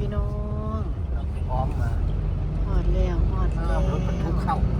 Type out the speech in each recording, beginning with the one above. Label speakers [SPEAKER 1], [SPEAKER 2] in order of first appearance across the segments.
[SPEAKER 1] พี่น้อง
[SPEAKER 2] เราไปอ้อมมา
[SPEAKER 1] หอดแล้วหอด
[SPEAKER 2] อ้า
[SPEAKER 1] แล้วว
[SPEAKER 2] รถบรรทุกเข้า
[SPEAKER 1] เอา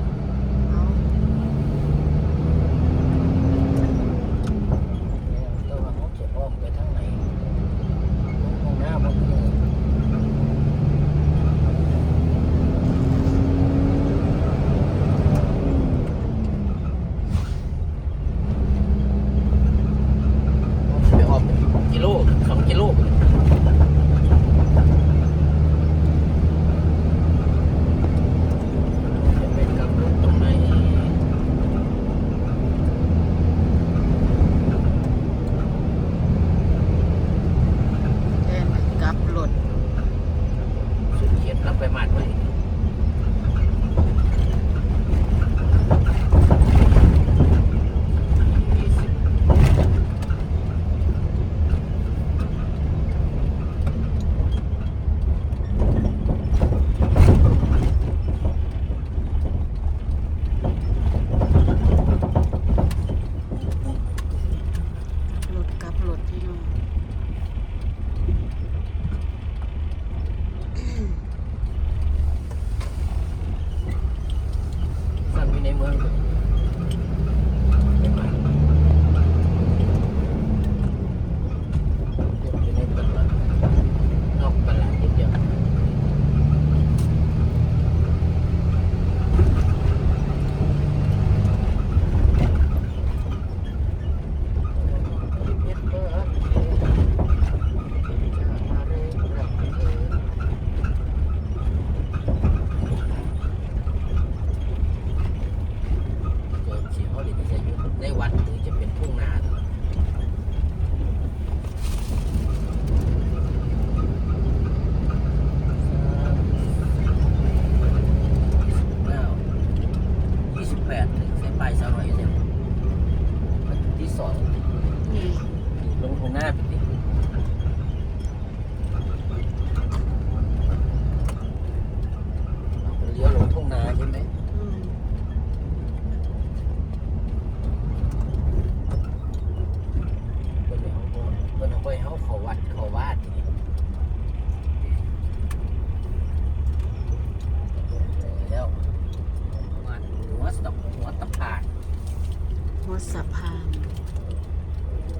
[SPEAKER 2] สะ
[SPEAKER 1] พา
[SPEAKER 2] น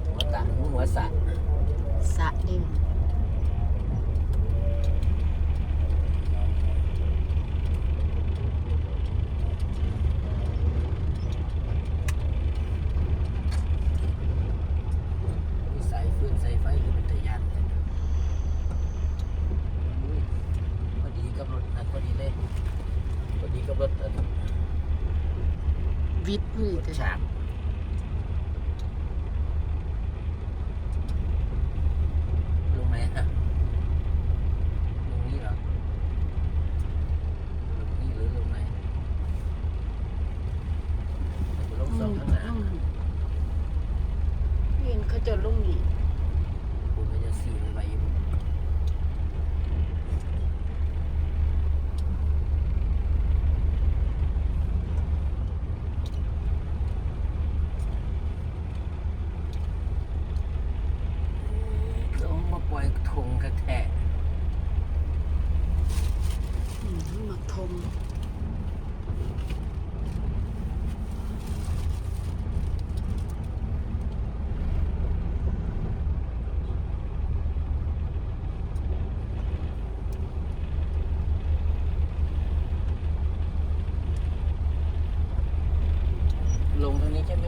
[SPEAKER 2] หัวตะ
[SPEAKER 1] หัวสะ
[SPEAKER 2] สะ
[SPEAKER 1] เดิม
[SPEAKER 2] มีสายฟืนสายไฟคือเป็นตะยานกันอุ้ยพอดีกับรถนะพอดีเลยพอดีกับรถอัน
[SPEAKER 1] วิทย์มือ
[SPEAKER 2] รถ
[SPEAKER 1] แต่
[SPEAKER 2] ฉากลงไหนอะลงนี้เหรอลงนี้หรือลงไหนลง
[SPEAKER 1] อื
[SPEAKER 2] สอง
[SPEAKER 1] ม
[SPEAKER 2] ข้างหน้า
[SPEAKER 1] อืมเห็นเขาจะลงนี่
[SPEAKER 2] คุณก็จะซีไปอยู่ เขามาปล่อยทงกระแทก
[SPEAKER 1] อืมหมักทม
[SPEAKER 2] ลงทางนี้ใช่ไหม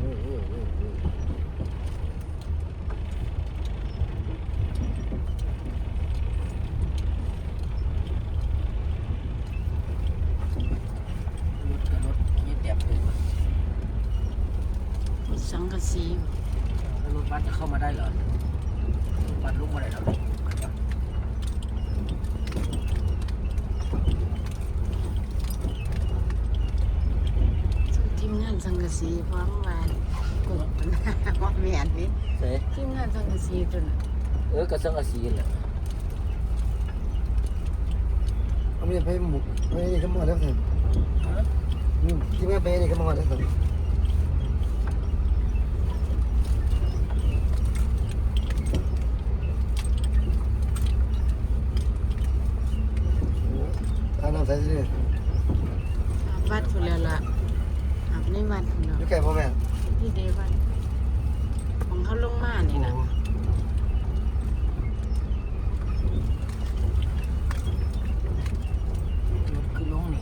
[SPEAKER 2] อืมอืมอืมอืมรถกับรถยี่เตียบเลย
[SPEAKER 1] มีสังกะสีอยู่
[SPEAKER 2] แล้วรถบัสจะเข้ามาได้เหรอรถบัสลุกมาได้เหรอ
[SPEAKER 1] ทีมงานสังกะสีพร้อมวานกบว่าแม่นนี่
[SPEAKER 2] เฮ้ย
[SPEAKER 1] ทีมงานสังกะสีตัวน่ะ
[SPEAKER 2] เออกระสังกะสีแหละ
[SPEAKER 3] เอาเม่ไปหมุกไปนี่ขโมยแล้วสิที่แม่ไปนี่ขโมยแล้วสิ
[SPEAKER 2] เใส่
[SPEAKER 3] ที่นี่
[SPEAKER 1] อาบวัดพุ่นแล้วล่ะอาบในวัดพุ่นเนาะ
[SPEAKER 3] อยู่ไกลพ่อแม่
[SPEAKER 1] ที่เดวัดของเขาลงมานี่นะ
[SPEAKER 2] คือลงนี่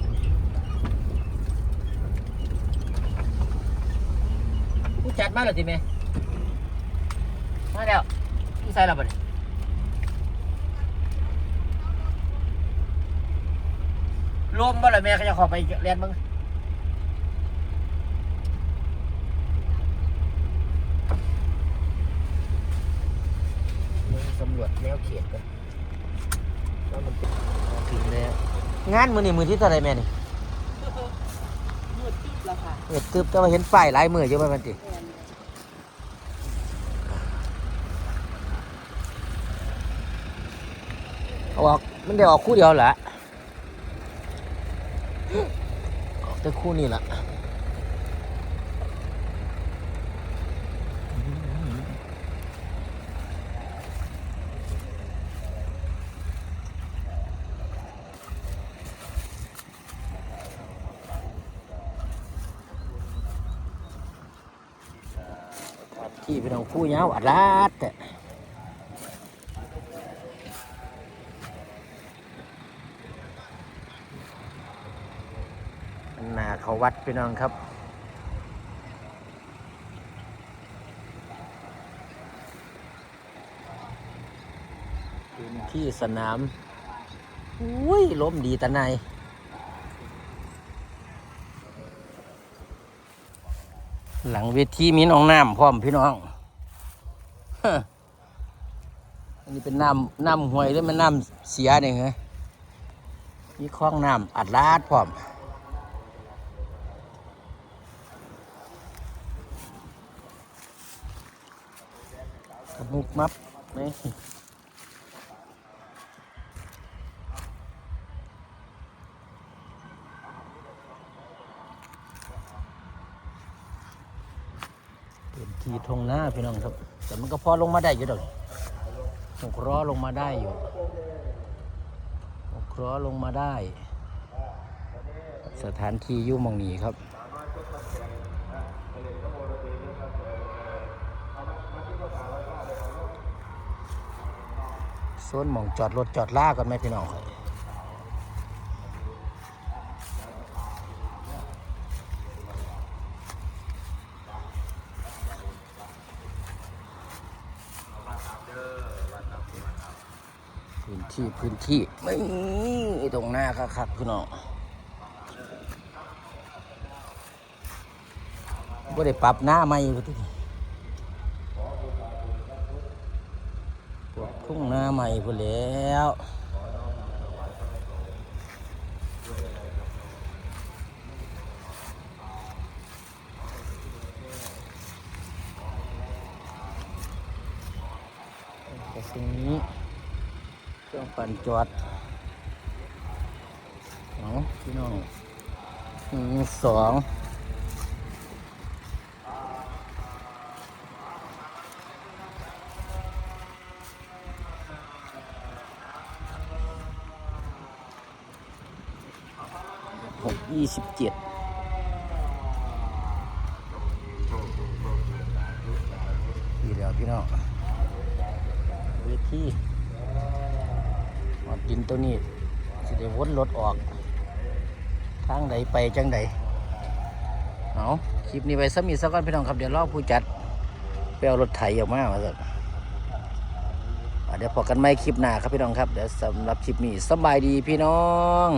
[SPEAKER 2] ผู้จัด มาแล้วจิแม่มาแล้วผู้ใส่แล้วบ่เนี่ยลมบ่ล่ะแม่เขาจะขอไปเรียนมึงสำรวจแนวเขตกันว่ามันเป็นถึงแล้วงานมือนี่มือที่เท่าไรแม่นี่
[SPEAKER 1] มืดตึ๊บแล้วค่ะ
[SPEAKER 2] เอ็ดตึบแต่ว่าเห็นฝ่ายหลายมือเยอะไปมันติ อาออกมันเดี๋ยวออกคู่เดียวแหละออกแต่คู่นี่แหละที่เป็นของคู่ยาวอัดลาดแต่หน้า เขาวัดพี่น้องครับ พื้นที่สนามอุ้ยล้มดีตะนายหลังเวทีมีน้องน้ำพร้อมพี่น้องอันนี้เป็นน้ำน้ำห้วยหรือมันน้ำเสียเนี่ยไงมีคลองน้ำอัดลาดพร้อม กระมุกมับนี่เป็นทีทงหน้าพี่น้องครับ แต่มันก็พอลงมาได้อยู่ดอกหกล้อลงมาได้อยู่หกล้อลงมาได้ สถานที่ยุ่มองนี้ครับ ซนหมองจอดรถจอดล่ากันไหมพี่น้องครับพื้นที่พื้นที่ไม่ตรงหน้าครับพี่น้องบ่ได้ปรับหน้าใหม่พุ่นที่ ทุ่งหน้าใหม่พุ่นแล้วแต่ตรงนี้เครื่องปั่นจอดเอาพี่น้องหนึ่งสอง หกยี่สิบเจ็ดดีแล้วพี่น้องเวทีหอดดินตัวนี้สิได้วนรถออก ทางใดไปจังใดเอาคลิปนี้ไปสมีสักก่อนพี่น้องครับ เดี๋ยวรอผู้จัด ไปเอารถไถออกมาว่าสันอะเดี๋ยวพอกันไม่คลิปหน้าครับพี่น้องครับ เดี๋ยวสำหรับคลิปนี้สบายดีพี่น้อง